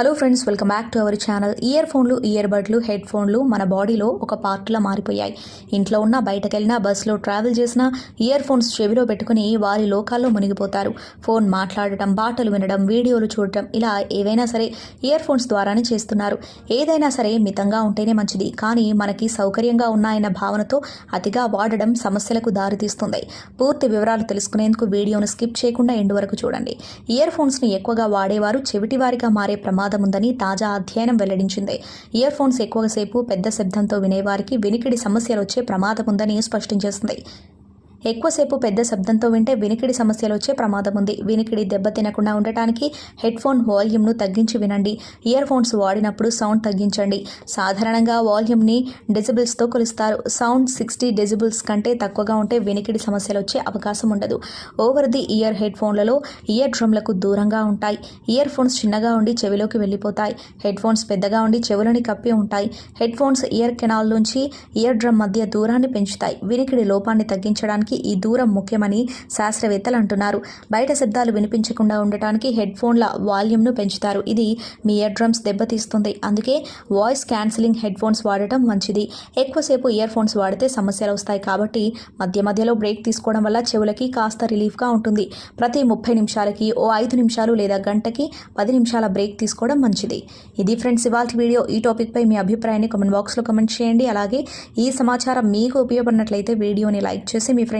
Hello friends welcome back to our channel. Ear ఫోన్లు ear బడ్లు head ఫోన్లు మన బాడీలో ఒక పార్ట్లా మారిపోయాయి. ఇంట్లో ఉన్న బయటకెళ్ళినా బస్సులో ట్రావెల్ చేసినా ఇయర్ ఫోన్స్ చెవిలో పెట్టుకుని వారి లోకాల్లో మునిగిపోతారు. ఫోన్ మాట్లాడటం పాటలు వినడం వీడియోలు చూడటం ఇలా ఏవైనా సరే ఇయర్ ఫోన్స్ ద్వారానే చేస్తున్నారు. ఏదైనా సరే మితంగా ఉంటేనే మంచిది. కానీ మనకి సౌకర్యంగా ఉన్నాయన్న భావనతో అతిగా వాడడం సమస్యలకు దారితీస్తుంది. పూర్తి వివరాలు తెలుసుకునేందుకు వీడియోను స్కిప్ చేయకుండా ఎండు వరకు చూడండి. ఇయర్ ఫోన్స్ని ఎక్కువగా వాడేవారు చెవిటివారిగా మారే ప్రమాదం ఉందని తాజా అధ్యయనం వెల్లడించింది. ఇయర్ ఫోన్స్ ఎక్కువసేపు పెద్ద శబ్దంతో వినేవారికి వినికిడి సమస్యలు వచ్చే ప్రమాదం ఉందని స్పష్టం చేసింది. ఎక్కువసేపు పెద్ద శబ్దంతో వింటే వినికిడి సమస్యలు వచ్చే ప్రమాదం ఉంది వినికిడి దెబ్బతినకుండా ఉండటానికి హెడ్ ఫోన్ వాల్యూమ్ను తగ్గించి వినండి. ఇయర్ ఫోన్స్ వాడినప్పుడు సౌండ్ తగ్గించండి. సాధారణంగా వాల్యూమ్ని డెసిబుల్స్తో కొలుస్తారు. సౌండ్ సిక్స్టీ డెసిబుల్స్ కంటే తక్కువగా ఉంటే వినికిడి సమస్యలు వచ్చే అవకాశం ఉండదు ఓవర్ ది ఇయర్ హెడ్ ఫోన్లలో ఇయర్ డ్రమ్లకు దూరంగా ఉంటాయి. ఇయర్ ఫోన్స్ చిన్నగా ఉండి చెవిలోకి వెళ్ళిపోతాయి. హెడ్ ఫోన్స్ పెద్దగా ఉండి చెవులని కప్పి ఉంటాయి. హెడ్ ఫోన్స్ ఇయర్ కెనాల్ నుంచి ఇయర్ డ్రమ్ మధ్య దూరాన్ని పెంచుతాయి. వినికిడి లోపాన్ని తగ్గించడానికి ఈ దూరం ముఖ్యమని శాస్త్రవేత్తలు అంటున్నారు. బయట శబ్దాలు వినిపించకుండా ఉండటానికి హెడ్ ఫోన్ల వాల్యూమ్ను పెంచుతారు. ఇది మీ ఇయర్ డ్రమ్స్ దెబ్బతీస్తుంది. అందుకే వాయిస్ క్యాన్సిలింగ్ హెడ్ ఫోన్స్ వాడటం మంచిది. ఎక్కువసేపు ఇయర్ ఫోన్స్ వాడితే సమస్యలు వస్తాయి కాబట్టి మధ్య మధ్యలో బ్రేక్ తీసుకోవడం వల్ల చెవులకి కాస్త రిలీఫ్గా ఉంటుంది. ప్రతి ముప్పై నిమిషాలకి ఓ ఐదు నిమిషాలు లేదా గంటకి పది నిమిషాల బ్రేక్ తీసుకోవడం మంచిది. ఇది ఫ్రెండ్స్ ఇవాళ వీడియో. ఈ టాపిక్పై మీ అభిప్రాయాన్ని కామెంట్ బాక్స్లో కమెంట్ చేయండి. అలాగే ఈ సమాచారం మీకు ఉపయోగపడినట్లయితే వీడియోని లైక్ చేసి మీ ఫ్రెండ్స్